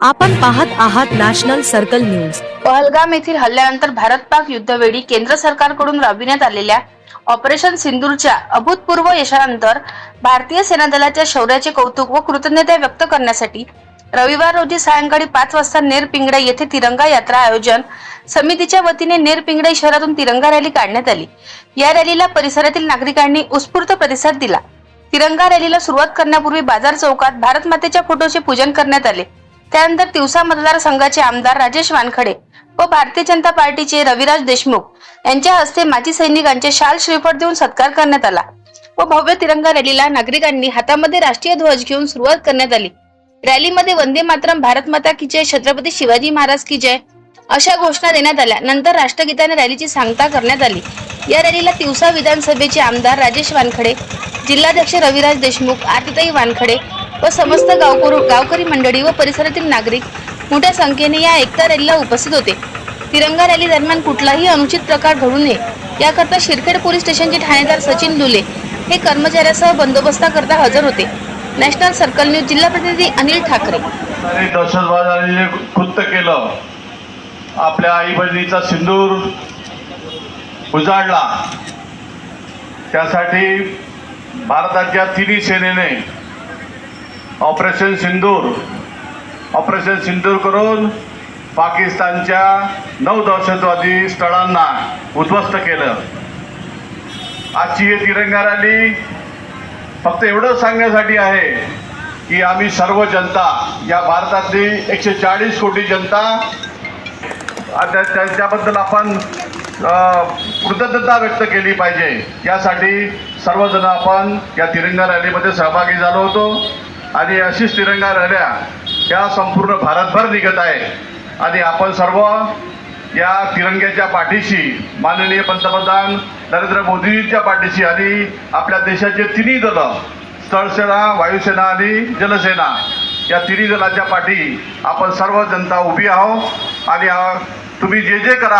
आपण पाहत आहात नॅशनल सर्कल न्यूज. पहलगाम येथील हल्ल्यानंतर भारत पाक युद्धवेळी केंद्र सरकारकडून राबविण्यात आलेल्या ऑपरेशन सिंदूरच्या अभूतपूर्व यशानंतर भारतीय सेना दलाच्या शौर्याचे कौतुक व कृतज्ञता व्यक्त करण्यासाठी रविवार रोजी सायंकाळी पाच वाजता नेरपिंगडा येथे तिरंगा यात्रा आयोजन समितीच्या वतीने नेरपिंगडे शहरातून तिरंगा रॅली काढण्यात आली. या रॅलीला परिसरातील नागरिकांनी उत्स्फूर्त प्रतिसाद दिला. तिरंगा रॅलीला सुरुवात करण्यापूर्वी बाजार चौकात भारत मातेच्या फोटोचे पूजन करण्यात आले. त्यानंतर तिवसा मतदारसंघाचे आमदार राजेश वानखडे व भारतीय जनता पार्टीचे रविराज देशमुख यांच्या हस्ते माजी सैनिकांचे शाल श्रीफळ देऊन सत्कार करण्यात आला व भव्य तिरंगा रॅलीला नागरिकांनी हातामध्ये राष्ट्रीय ध्वज घेऊन सुरुवात करण्यात आली. रॅलीमध्ये वंदे मातरम भारत माता की जय छत्रपती शिवाजी महाराज की जय अशा घोषणा देण्यात आल्या. नंतर राष्ट्रगीताने रॅलीची सांगता करण्यात आली. या रॅलीला तिवसा विधानसभेचे आमदार राजेश वानखडे जिल्हाध्यक्ष रविराज देशमुख आरतीताई वानखडे व समस्त गावकर गावकरी मंडळी व परिसरातील नागरिक मोठ्या संख्येने या एकता रॅलीला उपस्थित होते. तिरंगा रॅली दरम्यान कुठलाही अनुचित प्रकार घडू नये याकरता शिरखेड पोलीस स्टेशनचे ठाणेदार सचिन दुले हे कर्मचाऱ्यासह बंदोबस्ताकरता हजर होते. नॅशनल सर्कल न्यूज जिल्हा प्रतिनिधी अनिल ठाकरे. दहशतवादाने जे कृत्य केलं. आपल्या आई बहिणीचा सिंदूर उजाडला. त्यासाठी भारताच्या तिन्ही सेनेने ऑपरेशन सिंदूर. ऑपरेशन सिंदूर करून पाकिस्तानच्या नऊ दहशतवादी स्थळांना उद्ध्वस्त केलं. आजची ही तिरंगा रॅली फक्त एवढंच सांगण्यासाठी आहे की आम्ही सर्व जनता या भारतातली एकशे चाळीस कोटी जनता आ- त्याबद्दल आपण कृतज्ञता व्यक्त केली पाहिजे. यासाठी सर्वजण आपण या तिरंगा रॅलीमध्ये सहभागी झालो होतो. आणि अशीच तिरंगा रॅल्या या संपूर्ण भारतभर निघत आहे. आणि आपण सर्व या तिरंग्याच्या पाठीशी माननीय पंतप्रधान नरेंद्र मोदींच्या पाठीशी आणि आपल्या देशाचे तिन्ही दलं स्थळसेना वायुसेना आणि जलसेना या तिन्ही दलाच्या पाठी आपण सर्व जनता उभी आहोत. आणि तुम्ही जे जे कराल